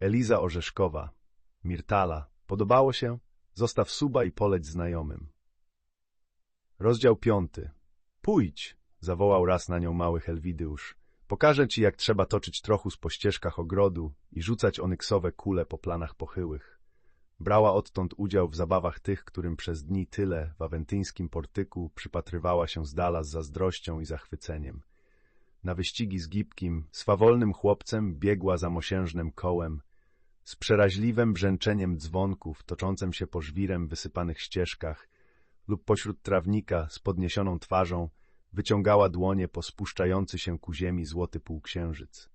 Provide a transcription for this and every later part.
Eliza Orzeszkowa. Mirtala. Podobało się? Zostaw suba i poleć znajomym. Rozdział piąty. Pójdź, zawołał raz na nią mały Helwidyusz. Pokażę ci, jak trzeba toczyć trochus po ścieżkach ogrodu i rzucać onyksowe kule po planach pochyłych. Brała odtąd udział w zabawach tych, którym przez dni tyle w awentyńskim portyku przypatrywała się z dala z zazdrością i zachwyceniem. Na wyścigi z gibkim, swawolnym chłopcem biegła za mosiężnym kołem, z przeraźliwym brzęczeniem dzwonków toczącym się po żwirem wysypanych ścieżkach lub pośród trawnika z podniesioną twarzą wyciągała dłonie po spuszczający się ku ziemi złoty półksiężyc.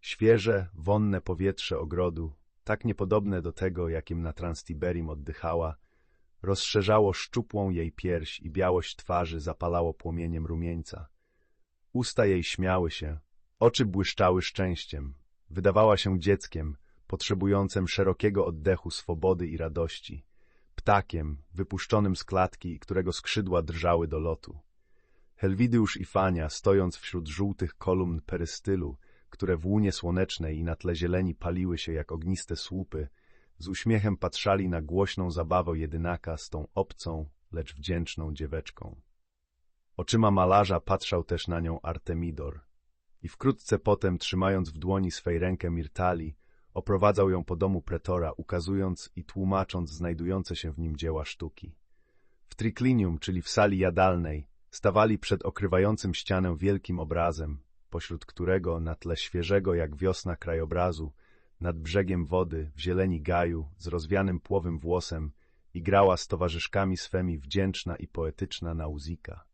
Świeże, wonne powietrze ogrodu, tak niepodobne do tego, jakim na Transtiberim oddychała, rozszerzało szczupłą jej pierś i białość twarzy zapalało płomieniem rumieńca. Usta jej śmiały się, oczy błyszczały szczęściem, wydawała się dzieckiem, potrzebującym szerokiego oddechu swobody i radości, ptakiem wypuszczonym z klatki, którego skrzydła drżały do lotu. Helwidiusz i Fania, stojąc wśród żółtych kolumn perystylu, które w łunie słonecznej i na tle zieleni paliły się jak ogniste słupy, z uśmiechem patrzali na głośną zabawę jedynaka z tą obcą, lecz wdzięczną dzieweczką. Oczyma malarza patrzał też na nią Artemidor i wkrótce potem, trzymając w dłoni swej rękę Mirtali, oprowadzał ją po domu pretora, ukazując i tłumacząc znajdujące się w nim dzieła sztuki. W triklinium, czyli w sali jadalnej, stawali przed okrywającym ścianę wielkim obrazem, pośród którego na tle świeżego jak wiosna krajobrazu, nad brzegiem wody, w zieleni gaju, z rozwianym płowym włosem, igrała z towarzyszkami swemi wdzięczna i poetyczna Nauzika.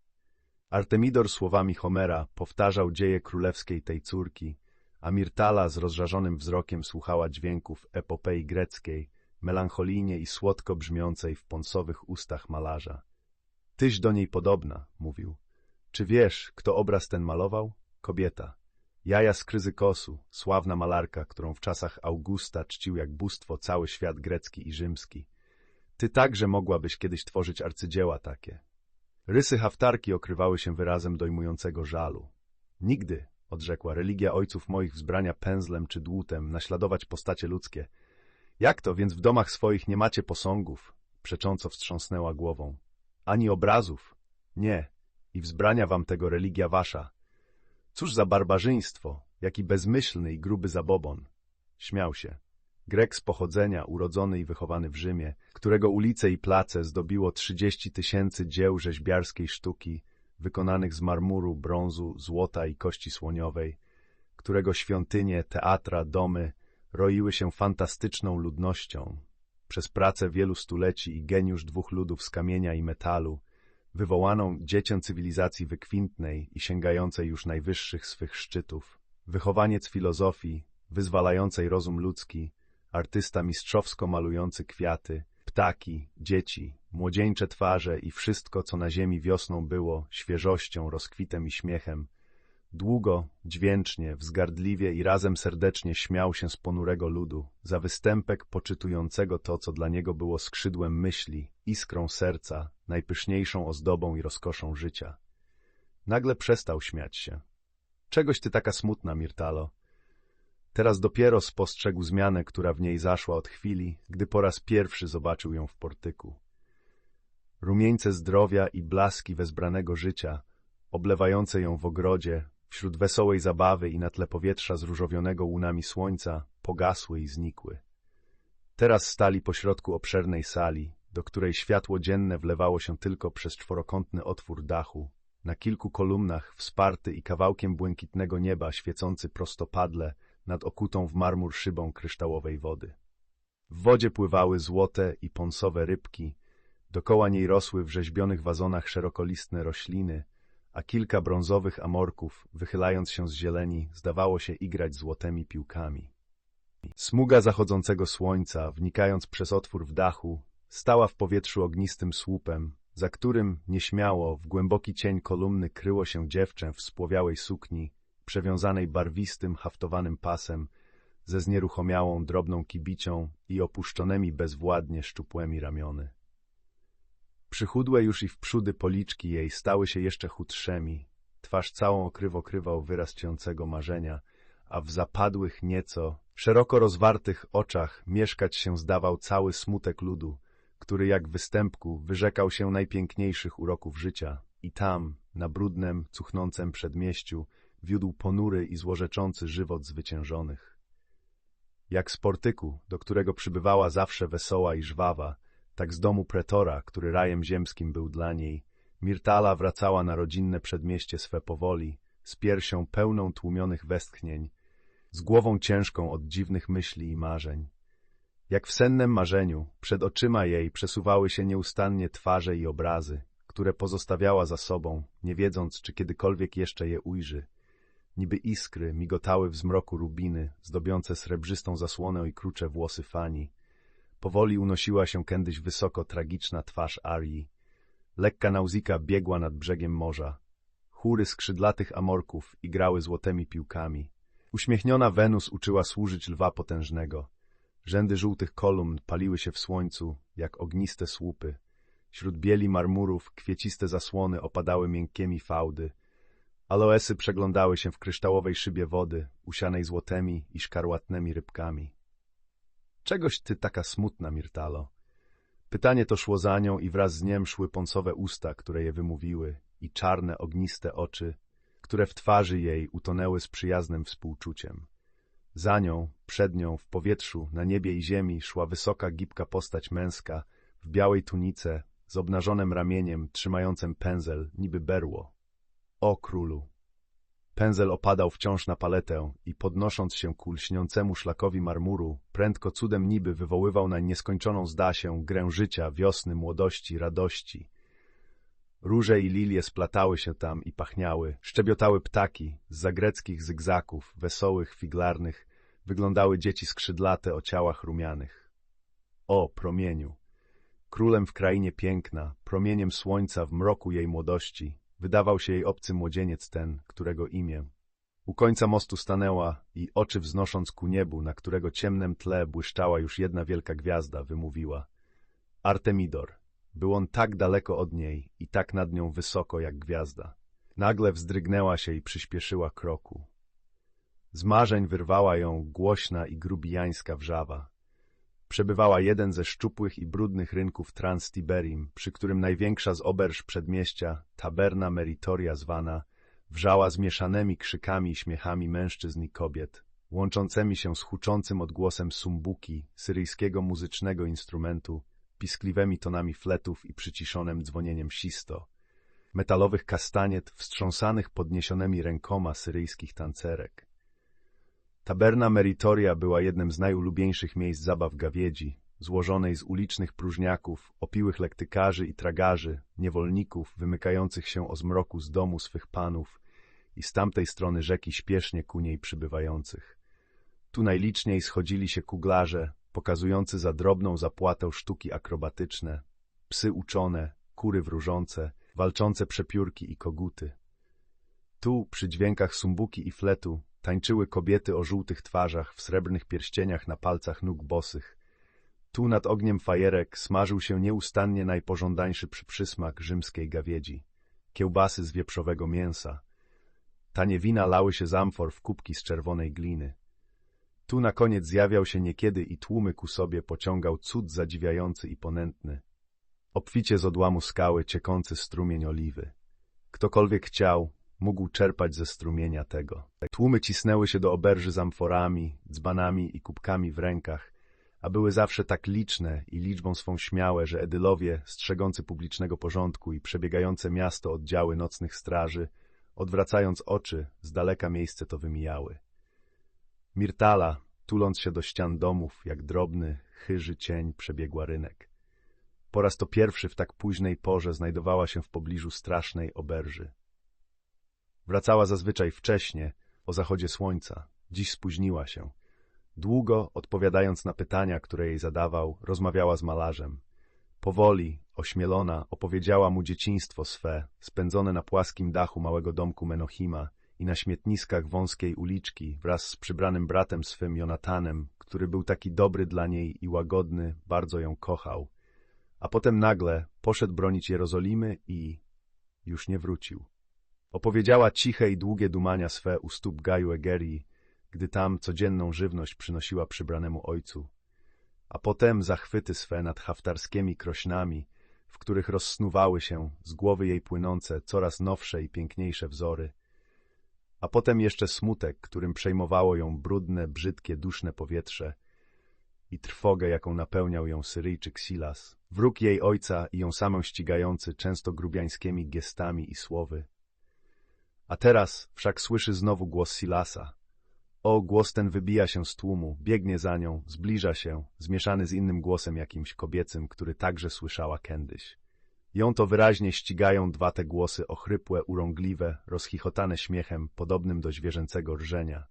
Artemidor słowami Homera powtarzał dzieje królewskiej tej córki, a Mirtala z rozżarzonym wzrokiem słuchała dźwięków epopei greckiej, melancholijnie i słodko brzmiącej w ponsowych ustach malarza. Tyś do niej podobna, mówił. Czy wiesz, kto obraz ten malował? Kobieta. Jaja z Kryzykosu, sławna malarka, którą w czasach Augusta czcił jak bóstwo cały świat grecki i rzymski. Ty także mogłabyś kiedyś tworzyć arcydzieła takie. Rysy haftarki okrywały się wyrazem dojmującego żalu. Nigdy, odrzekła, religia ojców moich wzbrania pędzlem czy dłutem, naśladować postacie ludzkie. Jak to, więc w domach swoich nie macie posągów? Przecząco wstrząsnęła głową. Ani obrazów? Nie. I wzbrania wam tego religia wasza. Cóż za barbarzyństwo, jaki bezmyślny i gruby zabobon. Śmiał się. Grek z pochodzenia, urodzony i wychowany w Rzymie, którego ulice i place zdobiło trzydzieści tysięcy dzieł rzeźbiarskiej sztuki, wykonanych z marmuru, brązu, złota i kości słoniowej, którego świątynie, teatra, domy roiły się fantastyczną ludnością. Przez pracę wielu stuleci i geniusz dwóch ludów z kamienia i metalu, wywołaną dziecię cywilizacji wykwintnej i sięgającej już najwyższych swych szczytów, wychowaniec filozofii, wyzwalającej rozum ludzki, artysta mistrzowsko malujący kwiaty, ptaki, dzieci, młodzieńcze twarze i wszystko, co na ziemi wiosną było, świeżością, rozkwitem i śmiechem. Długo, dźwięcznie, wzgardliwie i razem serdecznie śmiał się z ponurego ludu, za występek poczytującego to, co dla niego było skrzydłem myśli, iskrą serca, najpyszniejszą ozdobą i rozkoszą życia. Nagle przestał śmiać się. Czegoś ty taka smutna, Mirtalo? Teraz dopiero spostrzegł zmianę, która w niej zaszła od chwili, gdy po raz pierwszy zobaczył ją w portyku. Rumieńce zdrowia i blaski wezbranego życia, oblewające ją w ogrodzie, wśród wesołej zabawy i na tle powietrza zróżowionego łunami słońca, pogasły i znikły. Teraz stali pośrodku obszernej sali, do której światło dzienne wlewało się tylko przez czworokątny otwór dachu, na kilku kolumnach wsparty i kawałkiem błękitnego nieba świecący prostopadle nad okutą w marmur szybą kryształowej wody. W wodzie pływały złote i ponsowe rybki, dokoła niej rosły w rzeźbionych wazonach szerokolistne rośliny, a kilka brązowych amorków, wychylając się z zieleni, zdawało się igrać złotymi piłkami. Smuga zachodzącego słońca, wnikając przez otwór w dachu, stała w powietrzu ognistym słupem, za którym, nieśmiało, w głęboki cień kolumny kryło się dziewczę w spłowiałej sukni, przewiązanej barwistym, haftowanym pasem, ze znieruchomiałą, drobną kibicią i opuszczonymi bezwładnie szczupłymi ramiony. Przychudłe już i wprzódy policzki jej stały się jeszcze chudszymi, twarz całą okrywo krywał wyraz ciącego marzenia, a w zapadłych nieco, szeroko rozwartych oczach mieszkać się zdawał cały smutek ludu, który jak występku wyrzekał się najpiękniejszych uroków życia i tam, na brudnym, cuchnącym przedmieściu, wiódł ponury i złorzeczący żywot zwyciężonych. Jak z portyku, do którego przybywała zawsze wesoła i żwawa, tak z domu pretora, który rajem ziemskim był dla niej, Mirtala wracała na rodzinne przedmieście swe powoli, z piersią pełną tłumionych westchnień, z głową ciężką od dziwnych myśli i marzeń. Jak w sennem marzeniu, przed oczyma jej przesuwały się nieustannie twarze i obrazy, które pozostawiała za sobą, nie wiedząc, czy kiedykolwiek jeszcze je ujrzy. Niby iskry migotały w zmroku rubiny, zdobiące srebrzystą zasłonę i krucze włosy Fani. Powoli unosiła się kiedyś wysoko tragiczna twarz Arii. Lekka nauzika biegła nad brzegiem morza. Chóry skrzydlatych amorków igrały złotymi piłkami. Uśmiechniona Wenus uczyła służyć lwa potężnego. Rzędy żółtych kolumn paliły się w słońcu, jak ogniste słupy. Wśród bieli marmurów kwieciste zasłony opadały miękkimi fałdy. Aloesy przeglądały się w kryształowej szybie wody, usianej złotymi i szkarłatnymi rybkami. Czegoś ty taka smutna, Mirtalo? Pytanie to szło za nią i wraz z niem szły poncowe usta, które je wymówiły, i czarne, ogniste oczy, które w twarzy jej utonęły z przyjaznym współczuciem. Za nią, przed nią, w powietrzu, na niebie i ziemi szła wysoka, gibka postać męska, w białej tunice, z obnażonym ramieniem, trzymającym pędzel, niby berło. O królu! Pędzel opadał wciąż na paletę i podnosząc się ku lśniącemu szlakowi marmuru, prędko cudem niby wywoływał na nieskończoną zda się grę życia, wiosny, młodości, radości. Róże i lilie splatały się tam i pachniały, szczebiotały ptaki, z zagreckich zygzaków, wesołych, figlarnych, wyglądały dzieci skrzydlate o ciałach rumianych. O, promieniu! Królem w krainie piękna, promieniem słońca w mroku jej młodości, wydawał się jej obcy młodzieniec ten, którego imię. U końca mostu stanęła i oczy wznosząc ku niebu, na którego ciemnem tle błyszczała już jedna wielka gwiazda, wymówiła. Artemidor. Był on tak daleko od niej i tak nad nią wysoko jak gwiazda. Nagle wzdrygnęła się i przyspieszyła kroku. Z marzeń wyrwała ją głośna i grubijańska wrzawa. Przebywała jeden ze szczupłych i brudnych rynków Transtiberim, przy którym największa z oberż przedmieścia, taberna Meritoria zwana, wrzała zmieszanymi krzykami i śmiechami mężczyzn i kobiet, łączącymi się z huczącym odgłosem sumbuki, syryjskiego muzycznego instrumentu, piskliwymi tonami fletów i przyciszonym dzwonieniem sisto, metalowych kastaniet wstrząsanych podniesionymi rękoma syryjskich tancerek. Taberna Meritoria była jednym z najulubieńszych miejsc zabaw gawiedzi, złożonej z ulicznych próżniaków, opiłych lektykarzy i tragarzy, niewolników wymykających się o zmroku z domu swych panów i z tamtej strony rzeki śpiesznie ku niej przybywających. Tu najliczniej schodzili się kuglarze, pokazujący za drobną zapłatę sztuki akrobatyczne, psy uczone, kury wróżące, walczące przepiórki i koguty. Tu, przy dźwiękach sumbuki i fletu, tańczyły kobiety o żółtych twarzach, w srebrnych pierścieniach na palcach nóg bosych. Tu nad ogniem fajerek smażył się nieustannie najpożądańszy przysmak rzymskiej gawiedzi, kiełbasy z wieprzowego mięsa. Tanie wina lały się z amfor w kubki z czerwonej gliny. Tu na koniec zjawiał się niekiedy i tłumy ku sobie pociągał cud zadziwiający i ponętny. Obficie z odłamu skały ciekący strumień oliwy. Ktokolwiek chciał, mógł czerpać ze strumienia tego. Tłumy cisnęły się do oberży z amforami, dzbanami i kubkami w rękach, a były zawsze tak liczne i liczbą swą śmiałe, że edylowie, strzegący publicznego porządku i przebiegające miasto oddziały nocnych straży, odwracając oczy, z daleka miejsce to wymijały. Mirtala, tuląc się do ścian domów, jak drobny, chyży cień, przebiegła rynek. Po raz to pierwszy w tak późnej porze znajdowała się w pobliżu strasznej oberży. Wracała zazwyczaj wcześnie, o zachodzie słońca. Dziś spóźniła się. Długo, odpowiadając na pytania, które jej zadawał, rozmawiała z malarzem. Powoli, ośmielona, opowiedziała mu dzieciństwo swe, spędzone na płaskim dachu małego domku Menochima i na śmietniskach wąskiej uliczki wraz z przybranym bratem swym Jonatanem, który był taki dobry dla niej i łagodny, bardzo ją kochał. A potem nagle poszedł bronić Jerozolimy i już nie wrócił. Opowiedziała ciche i długie dumania swe u stóp Gaju Egerii, gdy tam codzienną żywność przynosiła przybranemu ojcu, a potem zachwyty swe nad haftarskimi krośnami, w których rozsnuwały się z głowy jej płynące coraz nowsze i piękniejsze wzory, a potem jeszcze smutek, którym przejmowało ją brudne, brzydkie, duszne powietrze i trwogę, jaką napełniał ją Syryjczyk Silas, wróg jej ojca i ją samą ścigający często grubiańskimi gestami i słowy. A teraz wszak słyszy znowu głos Silasa. O, głos ten wybija się z tłumu, biegnie za nią, zbliża się, zmieszany z innym głosem jakimś kobiecym, który także słyszała kiedyś. Ją to wyraźnie ścigają dwa te głosy ochrypłe, urągliwe, rozchichotane śmiechem, podobnym do zwierzęcego rżenia.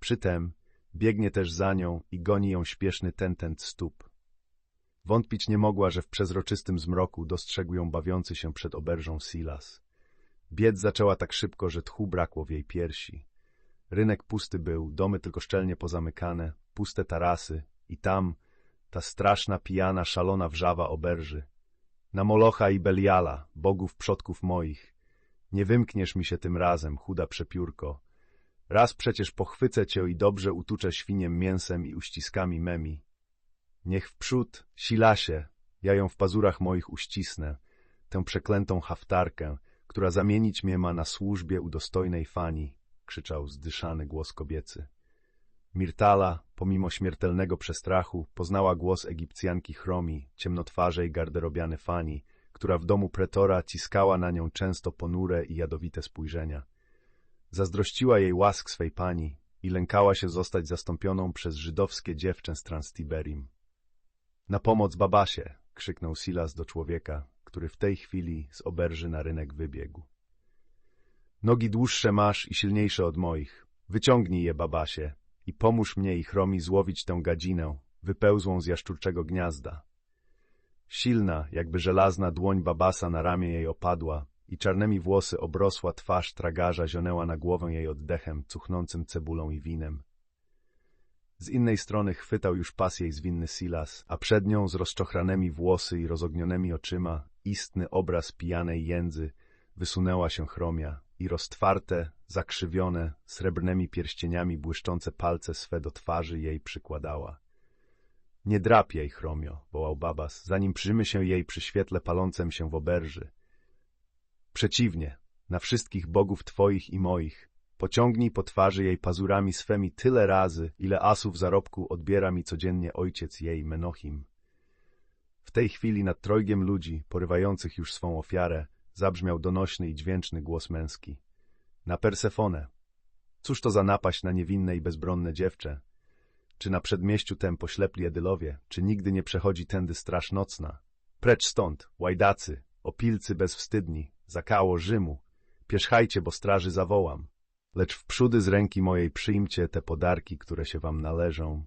Przytem biegnie też za nią i goni ją śpieszny tentent stóp. Wątpić nie mogła, że w przezroczystym zmroku dostrzegł ją bawiący się przed oberżą Silas. Biec zaczęła tak szybko, że tchu brakło w jej piersi. Rynek pusty był, domy tylko szczelnie pozamykane, puste tarasy i tam ta straszna, pijana, szalona wrzawa oberży. Na Molocha i Beliala, bogów przodków moich. Nie wymkniesz mi się tym razem, chuda przepiórko. Raz przecież pochwycę cię i dobrze utuczę świniem mięsem i uściskami memi. Niech wprzód, silasie, ja ją w pazurach moich uścisnę, tę przeklętą haftarkę, która zamienić mnie ma na służbie u dostojnej fani, krzyczał zdyszany głos kobiecy. Mirtala, pomimo śmiertelnego przestrachu, poznała głos Egipcjanki Chromi, ciemnotwarzej garderobiany fani, która w domu pretora ciskała na nią często ponure i jadowite spojrzenia. Zazdrościła jej łask swej pani i lękała się zostać zastąpioną przez żydowskie dziewczę z Transtiberim. Na pomoc babasie! Krzyknął Silas do człowieka, który w tej chwili z oberży na rynek wybiegł. Nogi dłuższe masz i silniejsze od moich. Wyciągnij je, babasie, i pomóż mnie i chromi złowić tę gadzinę, wypełzłą z jaszczurczego gniazda. Silna, jakby żelazna dłoń babasa na ramię jej opadła i czarnymi włosy obrosła twarz tragarza zionęła na głowę jej oddechem, cuchnącym cebulą i winem. Z innej strony chwytał już pas jej zwinny Silas, a przed nią z rozczochranymi włosy i rozognionymi oczyma, istny obraz pijanej jędzy, wysunęła się chromia i roztwarte, zakrzywione, srebrnymi pierścieniami błyszczące palce swe do twarzy jej przykładała. Nie drap jej, chromio, wołał Babas, zanim przyjmy się jej przy świetle palącem się w oberży. Przeciwnie, na wszystkich bogów twoich i moich, pociągnij po twarzy jej pazurami swemi tyle razy, ile asów zarobku odbiera mi codziennie ojciec jej, Menochim. W tej chwili nad trojgiem ludzi, porywających już swą ofiarę, zabrzmiał donośny i dźwięczny głos męski. Na Persefonę. Cóż to za napaść na niewinne i bezbronne dziewczę? Czy na przedmieściu tem poślepli edylowie? Czy nigdy nie przechodzi tędy straż nocna? Precz stąd, łajdacy, opilcy bezwstydni, zakało Rzymu. Pierzchajcie, bo straży zawołam. Lecz wprzódy z ręki mojej przyjmcie te podarki, które się wam należą.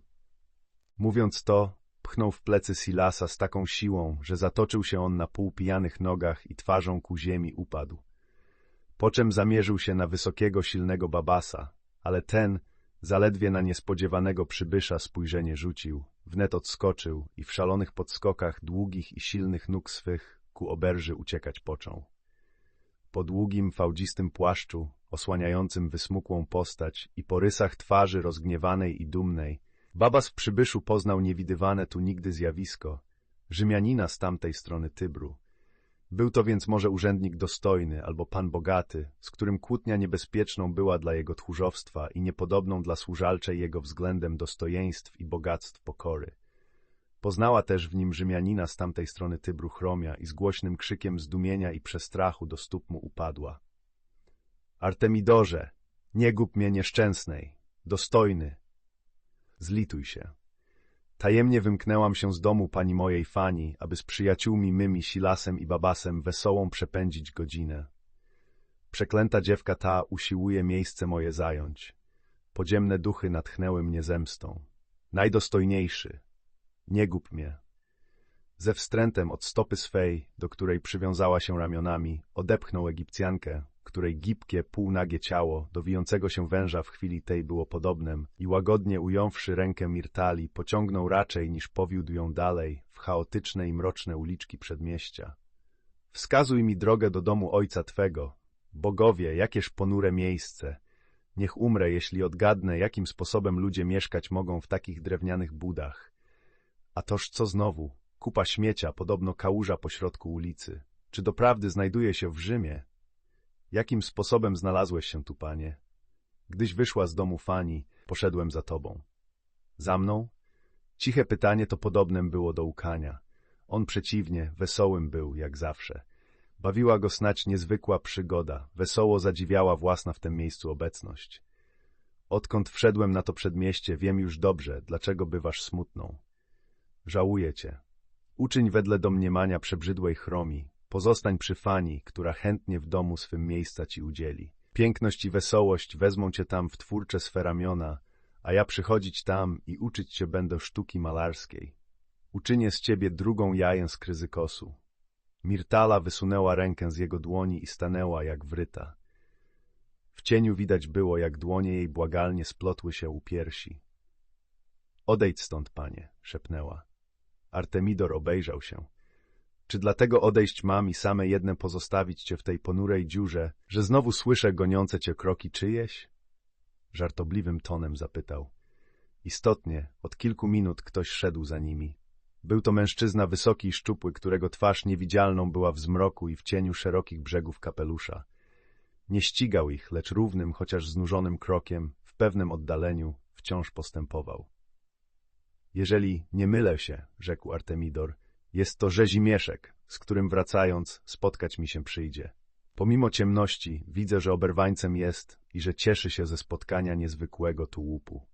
Mówiąc to, pchnął w plecy Silasa z taką siłą, że zatoczył się on na półpijanych nogach i twarzą ku ziemi upadł. Po czym zamierzył się na wysokiego, silnego babasa, ale ten, zaledwie na niespodziewanego przybysza spojrzenie rzucił, wnet odskoczył i w szalonych podskokach długich i silnych nóg swych ku oberży uciekać począł. Po długim, fałdzistym płaszczu, osłaniającym wysmukłą postać i po rysach twarzy rozgniewanej i dumnej, Babas w przybyszu poznał niewidywane tu nigdy zjawisko, Rzymianina z tamtej strony Tybru. Był to więc może urzędnik dostojny albo pan bogaty, z którym kłótnia niebezpieczną była dla jego tchórzowstwa i niepodobną dla służalczej jego względem dostojeństw i bogactw pokory. Poznała też w nim Rzymianina z tamtej strony Tybru Chromia i z głośnym krzykiem zdumienia i przestrachu do stóp mu upadła. Artemidorze, nie gub mnie nieszczęsnej, dostojny, Zlituj się. Tajemnie wymknęłam się z domu pani mojej Fani, aby z przyjaciółmi mymi Silasem i Babasem wesołą przepędzić godzinę. Przeklęta dziewka ta usiłuje miejsce moje zająć. Podziemne duchy natchnęły mnie zemstą. Najdostojniejszy, nie gub mnie. Ze wstrętem od stopy swej, do której przywiązała się ramionami, odepchnął Egipcjankę, której gibkie, półnagie ciało do wijącego się węża w chwili tej było podobnym i łagodnie ująwszy rękę Mirtali, pociągnął raczej niż powiódł ją dalej w chaotyczne i mroczne uliczki przedmieścia. Wskazuj mi drogę do domu ojca Twego. Bogowie, jakież ponure miejsce. Niech umrę, jeśli odgadnę, jakim sposobem ludzie mieszkać mogą w takich drewnianych budach. A toż co znowu? Kupa śmiecia, podobno kałuża pośrodku ulicy. Czy doprawdy znajduje się w Rzymie? Jakim sposobem znalazłeś się tu, panie? Gdyś wyszła z domu Fani, poszedłem za tobą. Za mną? Ciche pytanie to podobnem było do łkania. On przeciwnie, wesołym był, jak zawsze. Bawiła go snać niezwykła przygoda, wesoło zadziwiała własna w tym miejscu obecność. Odkąd wszedłem na to przedmieście, wiem już dobrze, dlaczego bywasz smutną. Żałuję cię. Uczyń wedle domniemania przebrzydłej chromi, pozostań przy Fani, która chętnie w domu swym miejsca ci udzieli. Piękność i wesołość wezmą cię tam w twórcze swe ramiona, a ja przychodzić tam i uczyć cię będę sztuki malarskiej. Uczynię z ciebie drugą jaję z kryzykosu. Mirtala wysunęła rękę z jego dłoni i stanęła jak wryta. W cieniu widać było, jak dłonie jej błagalnie splotły się u piersi. Odejdź stąd, panie, szepnęła. Artemidor obejrzał się. Czy dlatego odejść mam i same jedne pozostawić cię w tej ponurej dziurze, że znowu słyszę goniące cię kroki czyjeś? Żartobliwym tonem zapytał. Istotnie, od kilku minut ktoś szedł za nimi. Był to mężczyzna wysoki i szczupły, którego twarz niewidzialną była w zmroku i w cieniu szerokich brzegów kapelusza. Nie ścigał ich, lecz równym, chociaż znużonym krokiem, w pewnym oddaleniu, wciąż postępował. Jeżeli nie mylę się, rzekł Artemidor, jest to rzezimieszek, z którym wracając spotkać mi się przyjdzie. Pomimo ciemności widzę, że oberwańcem jest i że cieszy się ze spotkania niezwykłego tułupu.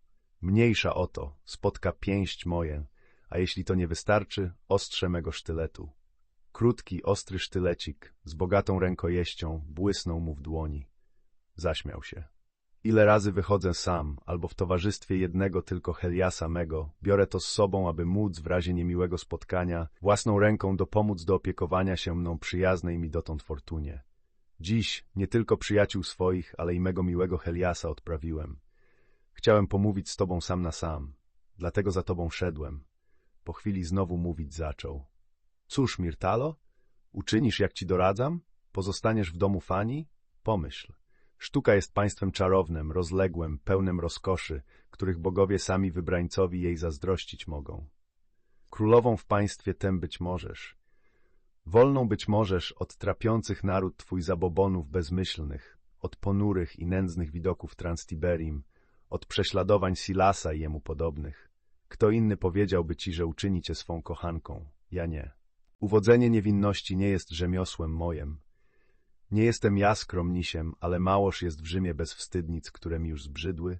Mniejsza o to, spotka pięść moje, a jeśli to nie wystarczy, ostrze mego sztyletu. Krótki, ostry sztylecik z bogatą rękojeścią błysnął mu w dłoni. Zaśmiał się. Ile razy wychodzę sam, albo w towarzystwie jednego tylko Heliasa mego, biorę to z sobą, aby móc w razie niemiłego spotkania własną ręką dopomóc do opiekowania się mną przyjaznej mi dotąd fortunie. Dziś nie tylko przyjaciół swoich, ale i mego miłego Heliasa odprawiłem. Chciałem pomówić z tobą sam na sam, dlatego za tobą szedłem. Po chwili znowu mówić zaczął. Cóż, Mirtalo? Uczynisz, jak ci doradzam? Pozostaniesz w domu Fani? Pomyśl. Sztuka jest państwem czarownym, rozległym, pełnym rozkoszy, których bogowie sami wybrańcowi jej zazdrościć mogą. Królową w państwie tem być możesz. Wolną być możesz od trapiących naród twój zabobonów bezmyślnych, od ponurych i nędznych widoków Transtiberim, od prześladowań Silasa i jemu podobnych. Kto inny powiedziałby ci, że uczyni cię swą kochanką, ja nie. Uwodzenie niewinności nie jest rzemiosłem mojem. Nie jestem ja skromnisiem, ale małoż jest w Rzymie bezwstydnic, które mi już zbrzydły.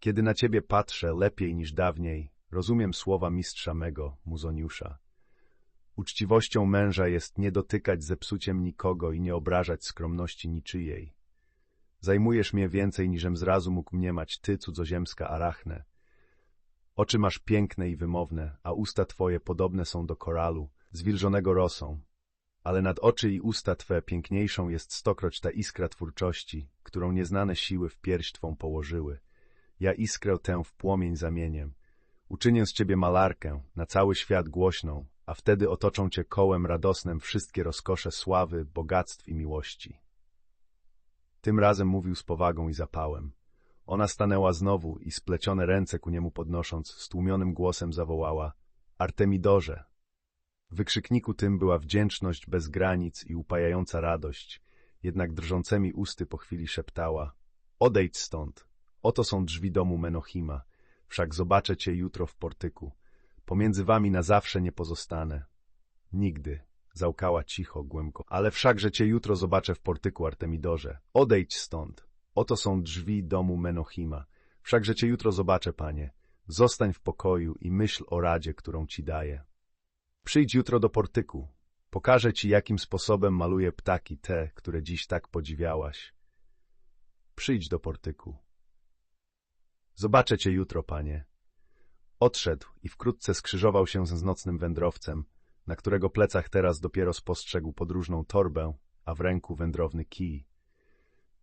Kiedy na ciebie patrzę lepiej niż dawniej, rozumiem słowa mistrza mego, Muzoniusza. Uczciwością męża jest nie dotykać zepsuciem nikogo i nie obrażać skromności niczyjej. Zajmujesz mnie więcej, niżem zrazu mógł mniemać ty, cudzoziemska arachne. Oczy masz piękne i wymowne, a usta twoje podobne są do koralu, zwilżonego rosą. Ale nad oczy i usta twe piękniejszą jest stokroć ta iskra twórczości, którą nieznane siły w pierś twą położyły. Ja iskrę tę w płomień zamieniem. Uczynię z ciebie malarkę, na cały świat głośną, a wtedy otoczą cię kołem radosnym wszystkie rozkosze sławy, bogactw i miłości. Tym razem mówił z powagą i zapałem. Ona stanęła znowu i splecione ręce ku niemu podnosząc, stłumionym głosem zawołała Artemidorze! Wykrzykniku tym była wdzięczność bez granic i upajająca radość, jednak drżącymi usty po chwili szeptała Odejdź stąd! Oto są drzwi domu Menochima, wszak zobaczę cię jutro w portyku. Pomiędzy wami na zawsze nie pozostanę. Nigdy, załkała cicho, głębko, ale wszakże cię jutro zobaczę w portyku Artemidorze. Odejdź stąd! Oto są drzwi domu Menochima. Wszakże cię jutro zobaczę, panie. Zostań w pokoju i myśl o radzie, którą ci daję. Przyjdź jutro do portyku. Pokażę ci, jakim sposobem maluję ptaki te, które dziś tak podziwiałaś. Przyjdź do portyku. Zobaczę cię jutro, panie. Odszedł i wkrótce skrzyżował się z nocnym wędrowcem, na którego plecach teraz dopiero spostrzegł podróżną torbę, a w ręku wędrowny kij.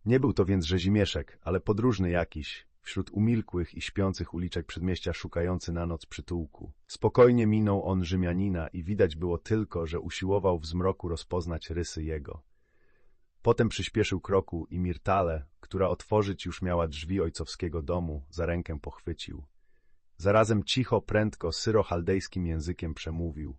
Nie był to więc rzezimieszek, ale podróżny jakiś, wśród umilkłych i śpiących uliczek przedmieścia szukający na noc przytułku. Spokojnie minął on Rzymianina i widać było tylko, że usiłował w zmroku rozpoznać rysy jego. Potem przyspieszył kroku i Mirtale, która otworzyć już miała drzwi ojcowskiego domu, za rękę pochwycił. Zarazem cicho, prędko, syrochaldejskim językiem przemówił.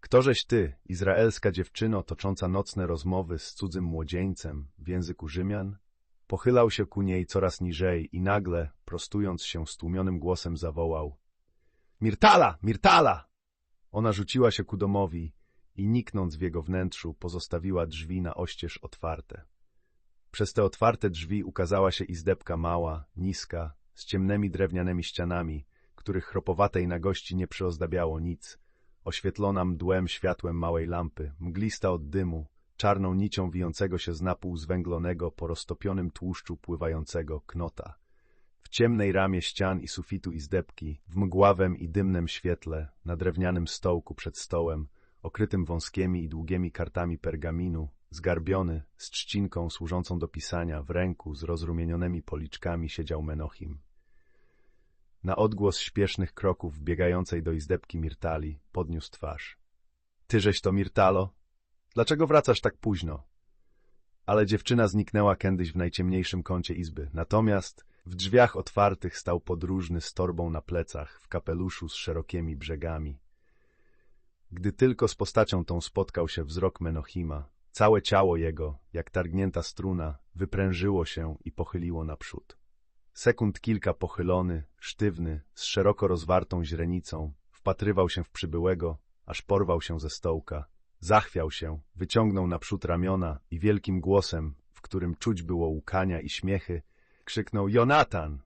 Ktożeś ty, izraelska dziewczyno, tocząca nocne rozmowy z cudzym młodzieńcem w języku Rzymian? Pochylał się ku niej coraz niżej i nagle, prostując się stłumionym głosem, zawołał. Mirtala! Mirtala! Ona rzuciła się ku domowi i niknąc w jego wnętrzu, pozostawiła drzwi na oścież otwarte. Przez te otwarte drzwi ukazała się izdebka mała, niska, z ciemnymi drewnianymi ścianami, których chropowatej nagości nie przyozdabiało nic, oświetlona mdłem światłem małej lampy, mglista od dymu, czarną nicią wijącego się z napół zwęglonego po roztopionym tłuszczu pływającego knota. W ciemnej ramie ścian i sufitu izdebki, w mgławem i dymnym świetle, na drewnianym stołku przed stołem, okrytym wąskimi i długimi kartami pergaminu, zgarbiony, z trzcinką służącą do pisania, w ręku z rozrumienionymi policzkami siedział Menochim. Na odgłos śpiesznych kroków biegającej do izdebki Mirtali podniósł twarz. Tyżeś to, Mirtalo? Dlaczego wracasz tak późno? Ale dziewczyna zniknęła kiedyś w najciemniejszym kącie izby. Natomiast w drzwiach otwartych stał podróżny z torbą na plecach, w kapeluszu z szerokimi brzegami. Gdy tylko z postacią tą spotkał się wzrok Menochima, całe ciało jego, jak targnięta struna, wyprężyło się i pochyliło naprzód. Sekund kilka pochylony, sztywny, z szeroko rozwartą źrenicą, wpatrywał się w przybyłego, aż porwał się ze stołka. Zachwiał się, wyciągnął naprzód ramiona i wielkim głosem, w którym czuć było łkania i śmiechy, krzyknął Jonatan!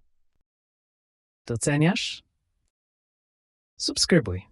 Doceniasz? Subskrybuj.